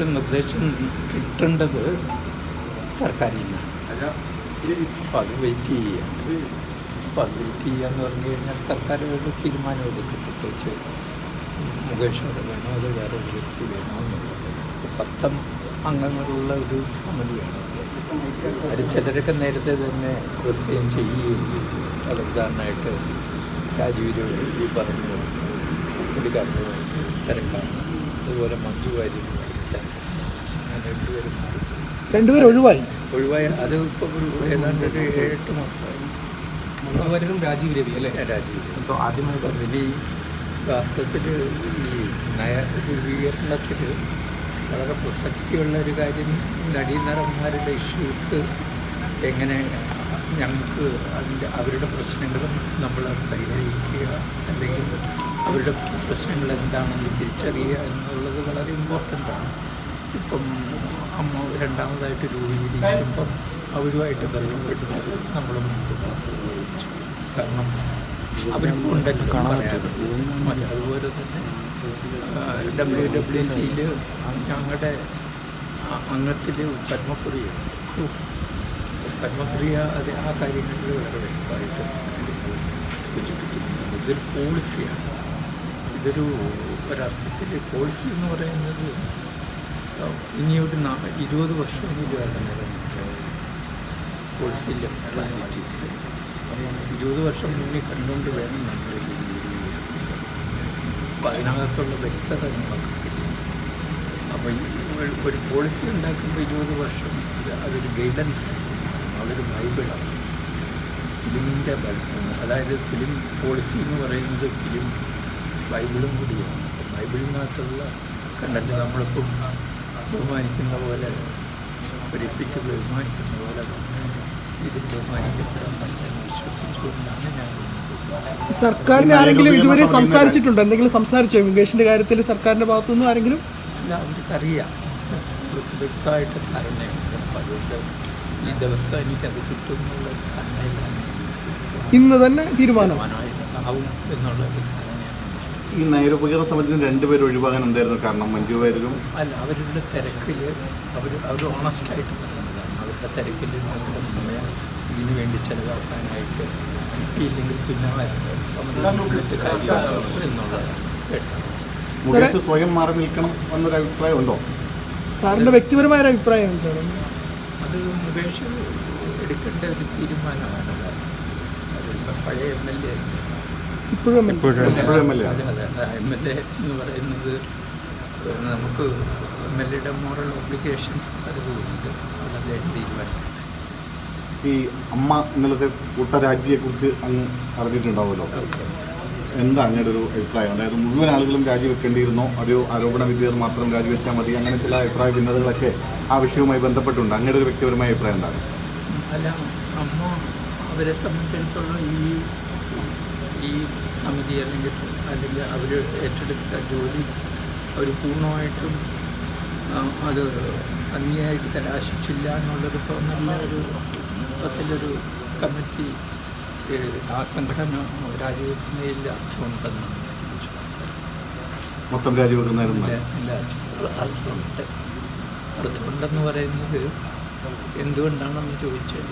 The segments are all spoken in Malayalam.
ഒരു നിർദ്ദേശം കിട്ടേണ്ടത് സർക്കാരിൽ നിന്നാണ്. അപ്പോൾ അത് വെയിറ്റ് ചെയ്യുക അപ്പോൾ അത് വെയിറ്റ് ചെയ്യുക എന്ന് പറഞ്ഞു കഴിഞ്ഞാൽ സർക്കാർ തീരുമാനം എടുക്കും പ്രത്യേകിച്ച് മുകേഷ് അവിടെ വേണോ അത് വേറെ ഒരു വ്യക്തി വേണോ എന്നുള്ളത്? പത്തം അംഗങ്ങളുള്ള ഒരു സമിതിയാണ് അത് ചിലരൊക്കെ നേരത്തെ തന്നെ റിസൈൻ ചെയ്യുകയും ചെയ്തു. അത് ഉദാഹരണമായിട്ട് രാജീവ് ഈ പറഞ്ഞു പുള്ളിക്കാരന് തിരക്കാണ് അതുപോലെ മഞ്ജു അങ്ങനെ രണ്ടുപേരും ഒഴിവായി രണ്ടുപേരും ഒഴിവായി? ഒഴിവായ. അത് ഇപ്പോൾ ഒരു ഏതാണ്ട് ഒരു ഏഴെട്ട് മാസമായി. രാജീവ് രവി അല്ലേ? രാജീവ് അപ്പോൾ ആദ്യമായി പറഞ്ഞില്ല ഈ വാസ്തവത്തിൽ ഈ നയ രൂപീകരണത്തിൽ വളരെ പ്രസക്തിയുള്ള ഒരു കാര്യം നടീനടന്മാരുടെ ഇഷ്യൂസ് എങ്ങനെ ഞങ്ങൾക്ക് അതിന്റെ അവരുടെ പ്രശ്നങ്ങളും നമ്മൾ പരിഹരിക്കുക അല്ലെങ്കിൽ അവരുടെ പ്രശ്നങ്ങൾ എന്താണെന്ന് തിരിച്ചറിയുക എന്നുള്ളത് വളരെ ഇമ്പോർട്ടന്റ് ആണ്. ഇപ്പം അമ്മ രണ്ടാമതായിട്ട് രൂപീകരിക്കുമ്പം അവരുമായിട്ട് ബന്ധപ്പെടുന്നത് നമ്മൾ മുമ്പ് കാരണം അവർക്ക് ഉണ്ടെന്ന് കാണാറുണ്ട് അതുപോലെ തന്നെ ഡബ്ല്യു ഡബ്ല്യു സിയിൽ ഞങ്ങളുടെ അംഗത്തിൽ പത്മപ്രിയ. പത്മപ്രിയ അത് ആ കാര്യങ്ങളിൽ വളരെ വ്യക്തമായിട്ട് സൂചിപ്പിച്ചിട്ടുണ്ട് ഇതൊരു പോളിസിയാണ് ഇതൊരു ഒരർത്ഥത്തിൽ കോഴ്സ് എന്ന് പറയുന്നത് ഇനിയൊരു ഇരുപത് വർഷമെങ്കിലും അവിടെ നിലനിൽക്കുക കോഴ്സില്ല പ്ലാനിറ്റീസ് ഇരുപത് വർഷം മുന്നേ കണ്ടുകൊണ്ട് വേണം നമ്മൾ അതിനകത്തുള്ള വ്യക്തത അപ്പോൾ ഈ ഒരു- പോളിസി ഉണ്ടാക്കുമ്പോൾ ഇരുപത് വർഷം അതൊരു ഗൈഡൻസ് അതൊരു ബൈബിളാണ് ഫിലിമിന്റെ ബൈബിൾ അതായത് ഫിലിം പോളിസി എന്ന് പറയുന്നത് ഫിലിം ബൈബിളും കൂടിയാണ്. ബൈബിളിനകത്തുള്ള കണ്ടന്റ് നമ്മളിപ്പം ബഹുമാനിക്കുന്ന പോലെ പഠിപ്പിച്ച് ബഹുമാനിക്കുന്ന പോലെ ഇത് ബഹുമാനിക്കപ്പെടാൻ വിശ്വസിച്ചുകൊണ്ടാണ് ഞാൻ സർക്കാരിന് ആരെങ്കിലും ഇതുവരെ സംസാരിച്ചിട്ടുണ്ടോ? എന്തെങ്കിലും സംസാരിച്ചോ? മുകേഷിന്റെ കാര്യത്തിൽ സർക്കാരിന്റെ ഭാഗത്തുനിന്ന് ആരെങ്കിലും? അവർക്കറിയാം. അവർക്ക് വ്യക്തമായിട്ട് ധാരണയുണ്ട്. അതുകൊണ്ട് ഈ ദിവസം എനിക്കത് കിട്ടും എന്നുള്ള ധാരണയിലാണ് ഇന്ന് തന്നെ തീരുമാനമാണ് തീരുമാനമായിട്ടുണ്ടാവും എന്നുള്ള ഒരു ധാരണയാണ് ഈ നയരൂപീകരണ സമിതി രണ്ടുപേരും ഒഴിവാകാൻ എന്തായിരുന്നു കാരണം? മഞ്ജു വാര്യരും? അല്ല അവരുടെ തിരക്കിൽ അവർ അവർ ഓണസ്റ്റായിട്ട് പറയുന്നതാണ് അവരുടെ തിരക്കിൽ അവരുടെ സമയം ഇതിനു വേണ്ടി ചെലവാക്കാനായിട്ട് കിട്ടിയില്ലെങ്കിൽ പിന്നെ എന്നുള്ളത് സ്വയം മാറി നിൽക്കണം എന്നൊരു അഭിപ്രായം ഉണ്ടോ? സാറിന്റെ വ്യക്തിപരമായ ഒരു അഭിപ്രായം എന്താണ്? അത് മുകേഷ് എടുക്കേണ്ട ഒരു തീരുമാനമാണ്. പഴയ എം എൽ എ ഇപ്പോഴും ഇപ്പോഴും എം എൽ എ. എന്ന് പറയുന്നത് നമുക്ക് എം എൽ എയുടെ മോറൽ ഒബ്ലിക്കേഷൻസ് അത് അത് അദ്ദേഹം തീരുമാനിക്കും. ഈ അമ്മ ഇന്നലത്തെ കൂട്ടരാജിയെക്കുറിച്ച് അങ്ങ് അറിഞ്ഞിട്ടുണ്ടാവുമല്ലോ. എന്താ അങ്ങയുടെ ഒരു അഭിപ്രായം? അതായത് മുഴുവൻ ആളുകളും രാജിവെക്കേണ്ടിയിരുന്നോ? ഒരു ആരോപണ വിദ്യർ മാത്രം രാജിവെച്ചാൽ മതി. അങ്ങനെ ചില അഭിപ്രായ ഭിന്നതകളൊക്കെ ആ വിഷയവുമായി ബന്ധപ്പെട്ടുണ്ട്. അങ്ങയുടെ ഒരു വ്യക്തിപരമായ അഭിപ്രായം എന്താണ്? അല്ല അമ്മ അവരെ സംബന്ധിച്ചിടത്തോളം ഈ ഈ സമിതി അല്ലെങ്കിൽ അല്ലെങ്കിൽ അവർ ഏറ്റെടുത്ത ജോലി അവർ പൂർണമായിട്ടും അത് ഭംഗിയായിട്ട് കലാശിച്ചില്ല എന്നുള്ളത് തോന്നുന്ന ഒരു മൊത്തത്തിലൊരു കമ്മിറ്റി ആ സംഘടന അർത്ഥമുണ്ടെന്നാണ് വിശ്വാസം. മൊത്തം അർത്ഥമുണ്ട് അർത്ഥമുണ്ടെന്ന് പറയുന്നത് എന്തുകൊണ്ടാണെന്ന് ചോദിച്ചാൽ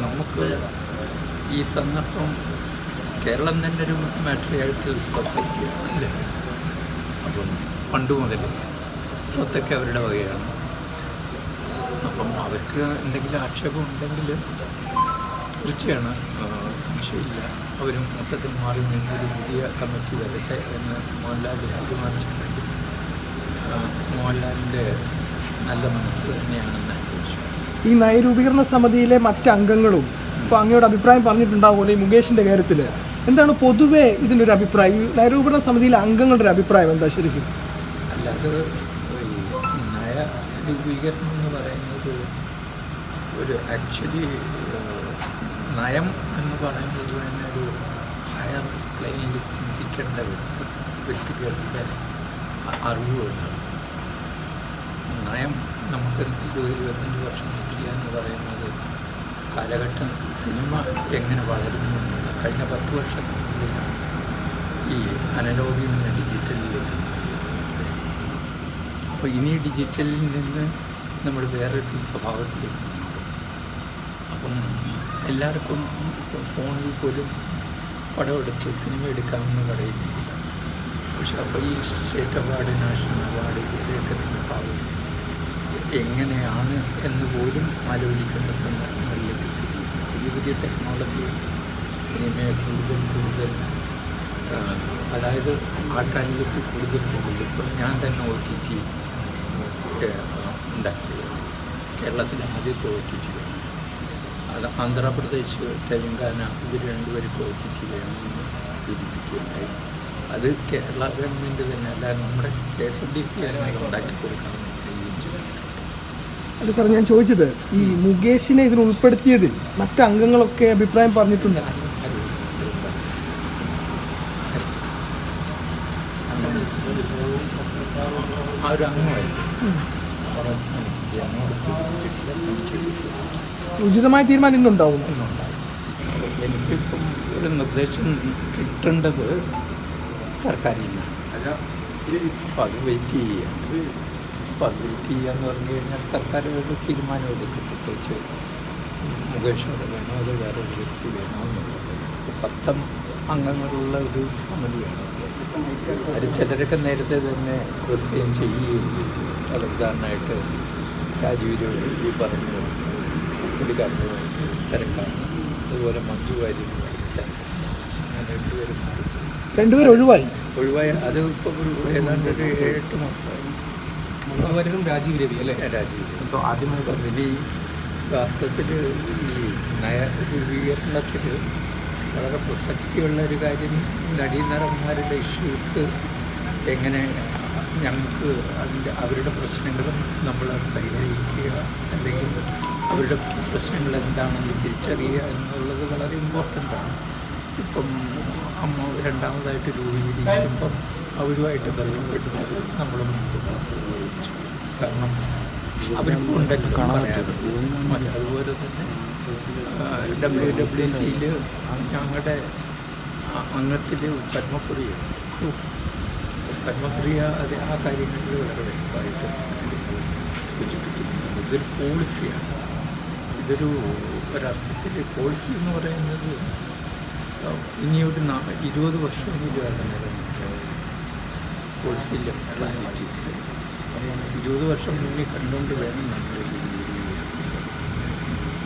നമുക്ക് ഈ സന്ദർഭം കേരളം തന്നെ ഒരു മാട്രിയായിട്ട് സൊസൈറ്റിയാണ് അപ്പം പണ്ട് മുതൽ സ്വത്തൊക്കെ അവരുടെ വകയാണ്. അപ്പം അവർക്ക് എന്തെങ്കിലും ആക്ഷേപം ഉണ്ടെങ്കിൽ തീർച്ചയാണ് സംശയമില്ല. അവരും മൊത്തത്തിൽ മാറി നിന്ന് ഒരു പുതിയ കമ്മിറ്റി വരട്ടെ എന്ന് മോഹൻലാൽ തീരുമാനിച്ചിട്ടുണ്ടെങ്കിൽ മോഹൻലാലിന്റെ നല്ല മനസ്സ് തന്നെയാണെന്ന് ഈ നയരൂപീകരണ സമിതിയിലെ മറ്റ് അംഗങ്ങളും ഇപ്പോൾ അങ്ങയുടെ അഭിപ്രായം പറഞ്ഞിട്ടുണ്ടാവുമല്ലോ ഈ മുകേഷിന്റെ കാര്യത്തിൽ എന്താണ് പൊതുവേ ഇതിന്റെ ഒരു അഭിപ്രായം? ഈ സമിതിയിലെ അംഗങ്ങളുടെ ഒരു അഭിപ്രായം എന്താ ശരിക്കും? അല്ലാതെ ഈ നയ ഒരു ആക്ച്വലി നയം എന്ന് പറയുന്നത് തന്നെ ഒരു ഹയർ പ്ലെയിനിൽ ചിന്തിക്കേണ്ട വ്യക്തി വ്യക്തികളുടെ അറിവുകളാണ് നയം നമുക്ക് ഇരുപത് ഇരുപത്തഞ്ച് വർഷം കിട്ടുക എന്ന് പറയുന്നത് കാലഘട്ടം സിനിമ എങ്ങനെ വളരുന്നു കഴിഞ്ഞ പത്ത് വർഷത്തിനുള്ളിലാണ് ഈ അനലോഗിൽ നിന്ന് ഡിജിറ്റലിലേക്ക് അപ്പോൾ ഇനി ഡിജിറ്റലിൽ നിന്ന് നമ്മൾ വേറൊരു സ്വഭാവത്തിലേക്ക്. അപ്പം എല്ലാവർക്കും ഫോണിൽ പോലും പടം എടുത്ത് സിനിമ എടുക്കാമെന്ന് പറയുന്നില്ല. പക്ഷെ അപ്പോൾ ഈ സ്റ്റേറ്റ് അവാർഡ് നാഷണൽ അവാർഡ് ഇതിന്റെയൊക്കെ സ്വഭാവം എങ്ങനെയാണ് എന്ന് പോലും ആലോചിക്കേണ്ട സന്ദർഭങ്ങളിലേക്ക് പുതിയ പുതിയ ടെക്നോളജി സിനിമയെ കൂടുതൽ കൂടുതൽ അതായത് ആൾക്കാരിലേക്ക് കൂടുതൽ കൂടുതൽ ഇപ്പം ഞാൻ തന്നെ ഒ ടി ടി ഉണ്ടാക്കിയത്. കേരളത്തിലെ ആദ്യത്തെ ഒ ടി ടി അത് ആന്ധ്രാപ്രദേശ് തെലങ്കാന ഇവർ രണ്ടുപേർക്ക് ഒ ടി ടി വേണമെന്ന് സൂചിപ്പിക്കുകയുണ്ടായി. അത് കേരള ഗവൺമെന്റ് തന്നെ അല്ല നമ്മുടെ K S N D P തന്നെ ഉണ്ടാക്കി ചെയ്തു അല്ല സാർ ഞാൻ ചോദിച്ചത് ഈ മുകേഷിനെ ഇതിൽ ഉൾപ്പെടുത്തിയതിൽ മറ്റ് അംഗങ്ങളൊക്കെ അഭിപ്രായം പറഞ്ഞിട്ടുണ്ട്? ആ ഒരു അംഗമായിരുന്നു. ഉചിതമായ തീരുമാനം ഇന്നുണ്ടാവും. എനിക്കിപ്പം ഒരു നിർദ്ദേശം കിട്ടേണ്ടത് സർക്കാരിൽ നിന്നാണ് അപ്പം അത് വെയിറ്റ് ചെയ്യുക അപ്പം അത് വെയിറ്റ് ചെയ്യാന്ന് എന്ന് പറഞ്ഞു കഴിഞ്ഞാൽ സർക്കാർ ഒരു തീരുമാനം എടുക്കും പ്രത്യേകിച്ച് മുകേഷ് അവിടെ വേണോ അത് വേറെ ഒരു വ്യക്തി വേണോ എന്നുള്ളത്. പത്തം അംഗങ്ങളുള്ള ഒരു സമിതിയാണ്. അത് ചിലരൊക്കെ നേരത്തെ തന്നെ കൃത്യം ചെയ്യുകയും ചെയ്തു അത് ഉദാഹരണമായിട്ട് രാജീവ് ഈ പറഞ്ഞു പുള്ളിക്കാരന് തിരക്കാണ് അതുപോലെ മഞ്ജു വാര്യർ അങ്ങനെ രണ്ടുപേരും രണ്ടുപേരും ഒഴിവായി. ഒഴിവായ. അത് ഇപ്പോൾ ഒരു ഏതാണ്ട് ഒരു ഏഴെട്ട് മാസമായി. മഞ്ജു വാര്യരും രാജീവ് രവി അല്ലേ രാജീവ് അപ്പോൾ ആദ്യമായി പറഞ്ഞില്ല ഈ വാസ്തവത്തിൽ ഈ നയ രൂപീകരണത്തിൽ വളരെ പ്രസക്തിയുള്ള ഒരു കാര്യം നടീനടന്മാരുടെ ഇഷ്യൂസ് എങ്ങനെ ഞങ്ങൾക്ക് അതിന്റെ അവരുടെ പ്രശ്നങ്ങളും നമ്മൾ പരിഹരിക്കുക അല്ലെങ്കിൽ അവരുടെ പ്രശ്നങ്ങൾ എന്താണെന്ന് തിരിച്ചറിയുക എന്നുള്ളത് വളരെ ഇമ്പോർട്ടന്റ് ആണ്. ഇപ്പം അമ്മ രണ്ടാമതായിട്ട് രൂപീകരിക്കുമ്പം അവരുമായിട്ട് ബന്ധപ്പെടുന്നത് നമ്മൾ മുമ്പ് കാരണം അവർക്കുണ്ടല്ലോ കാണാൻ മറ്റ് അതുപോലെ തന്നെ ഡബ്ല്യു ഡബ്ല്യു സിയിൽ ഞങ്ങളുടെ അംഗത്തിൽ പത്മപ്രിയ. പത്മപ്രിയ അത് ആ കാര്യങ്ങളിൽ വളരെ വ്യക്തമായിട്ട് ഇതൊരു പോളിസിയാണ്. ഇതൊരു ഒരർത്ഥത്തിൽ പോളിസി എന്ന് പറയുന്നത് ഇനിയൊരു ഇരുപത് വർഷം അത് നിലനിൽക്കണം പോളിസിയിലെ പ്ലാനിറ്റീസ് ഇരുപത് വർഷം മുന്നിൽ കണ്ടുകൊണ്ട് വേണം നമ്മൾ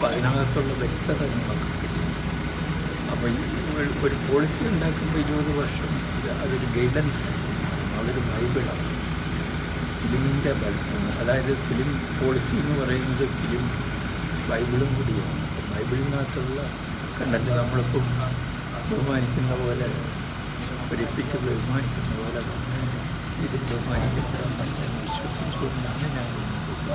അതിനകത്തുള്ള വ്യക്തത നമുക്ക് ഈ ഒരു- പോളിസി ഉണ്ടാക്കുമ്പോൾ ഇരുപത് വർഷം അതൊരു ഗൈഡൻസ് അതൊരു ബൈബിളാണ് ഫിലിമിന്റെ അതായത് ഫിലിം പോളിസി എന്ന് പറയുന്നത് ഫിലിം ബൈബിളും കൂടിയാണ്. ബൈബിളിനകത്തുള്ള കണ്ടന്റ് നമ്മളിപ്പം ബഹുമാനിക്കുന്ന പോലെ ഒരിപ്പിച്ച് ബഹുമാനിക്കുന്ന പോലെ ഇത് ബഹുമാനിക്കുന്ന വിശ്വസിച്ചുകൊണ്ടാണ് ഞാൻ